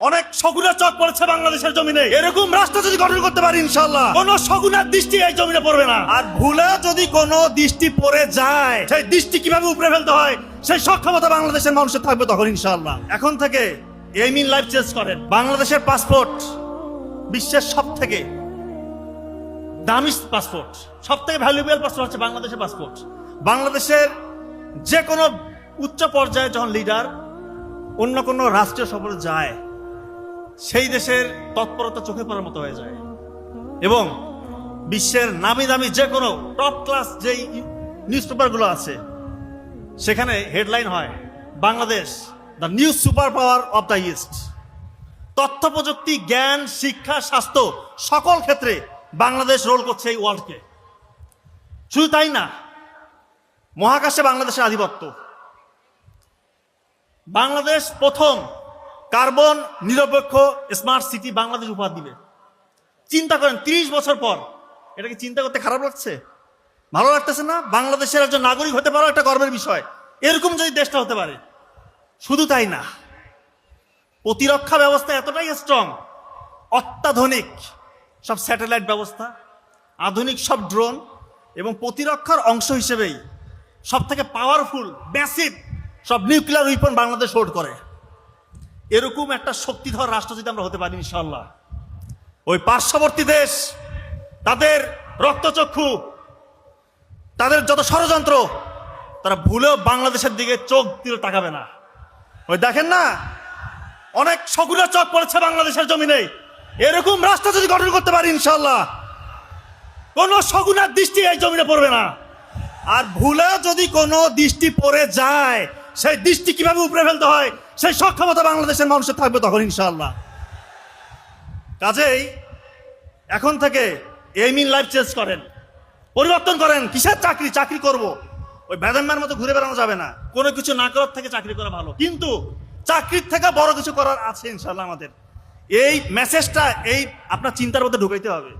অনেক শগুনের চক পড়েছে বাংলাদেশের জমিনে। এরকম রাষ্ট্র যদি গঠন করতে পারি ইনশাল্লাহ কোন শগুনের দৃষ্টি এই জমিনে পড়বে না। আর ভুলে যদি কোনো দৃষ্টি পড়ে যায়, সেই দৃষ্টি কীভাবে উপরে ফেলতে হয়, সেই সক্ষমতা বাংলাদেশের মানুষের থাকবে তখন ইনশাল্লাহ এখন থেকে এই মিন লাইফ চেঞ্জ করেন। বাংলাদেশের পাসপোর্ট বিশ্বের সব থেকে দামি পাসপোর্ট সব থেকে ভ্যালুয়েবল পাসপোর্ট হচ্ছে বাংলাদেশের পাসপোর্ট বাংলাদেশের যে কোনো উচ্চ পর্যায়ে যখন লিডার অন্য কোনো রাষ্ট্রীয় সফরে যায় সেই দেশের তৎপরতা চোখে পড়ার মতো হয়ে যায়। এবং বিশ্বের নামি দামি যে কোনো টপ ক্লাস যেই নিউজ পেপারগুলো আছে, সেখানে হেডলাইন হয়, Bangladesh the new super power of the east তথ্য, প্রযুক্তি, জ্ঞান, শিক্ষা, স্বাস্থ্য, সকল ক্ষেত্রে বাংলাদেশ রোল করছে এই ওয়ার্ল্ডকে শুধু তাই না, মহাকাশে বাংলাদেশের আধিপত্য। বাংলাদেশ প্রথম কার্বন নিরপেক্ষ স্মার্ট সিটি বাংলাদেশ উপহার দিবে। চিন্তা করেন, তিরিশ বছর পর, এটাকে চিন্তা করতে খারাপ লাগছে? ভালো লাগতেছে না? বাংলাদেশের একজন নাগরিক হতে পারো একটা গর্বের বিষয়। এরকম যদি দেশটা হতে পারে, শুধু তাই না, প্রতিরক্ষা ব্যবস্থা এতটাই স্ট্রং অত্যাধুনিক, সব স্যাটেলাইট ব্যবস্থা, আধুনিক সব ড্রোন এবং প্রতিরক্ষার অংশ হিসেবেই সব থেকে পাওয়ারফুল ম্যাসিভ সব নিউক্লিয়ার উইপন বাংলাদেশ হোল্ড করে। এরকম একটা শক্তিধর রাষ্ট্র যদি আমরা হতে পারি ইনশাল্লাহ ওই পার্শ্ববর্তী দেশ, তাদের রক্তচক্ষু, তাদের যত ষড়যন্ত্র, তারা ভুলেও বাংলাদেশের দিকে চোখ দিলে তাকাবে না। ওই দেখেন না, অনেক শগুনের চোখ পড়েছে বাংলাদেশের জমিনে। এরকম রাষ্ট্র যদি গঠন করতে পারি ইনশাল্লাহ কোন শগুনের দৃষ্টি এই জমিনে পড়বে না। আর ভুলে যদি কোনো দৃষ্টি পড়ে যায় সেই দৃষ্টি কীভাবে উপরে ফেলতে হয়, সেই সক্ষমতা বাংলাদেশের মানুষের থাকবে তখন ইনশাল্লাহ কাজেই এখন থেকে এই মিন লাইফ চেঞ্জ করেন, পরিবর্তন করেন, কিসের চাকরি চাকরি করব, ওই ভেদাম্যার মতো ঘুরে বেড়ানো যাবে না। কোনো কিছু না করার থেকে চাকরি করা ভালো, কিন্তু চাকরির থেকে বড় কিছু করার আছে ইনশাল্লাহ আমাদের। এই মেসেজটা এই আপনার চিন্তার মধ্যে ঢুকাইতে হবে।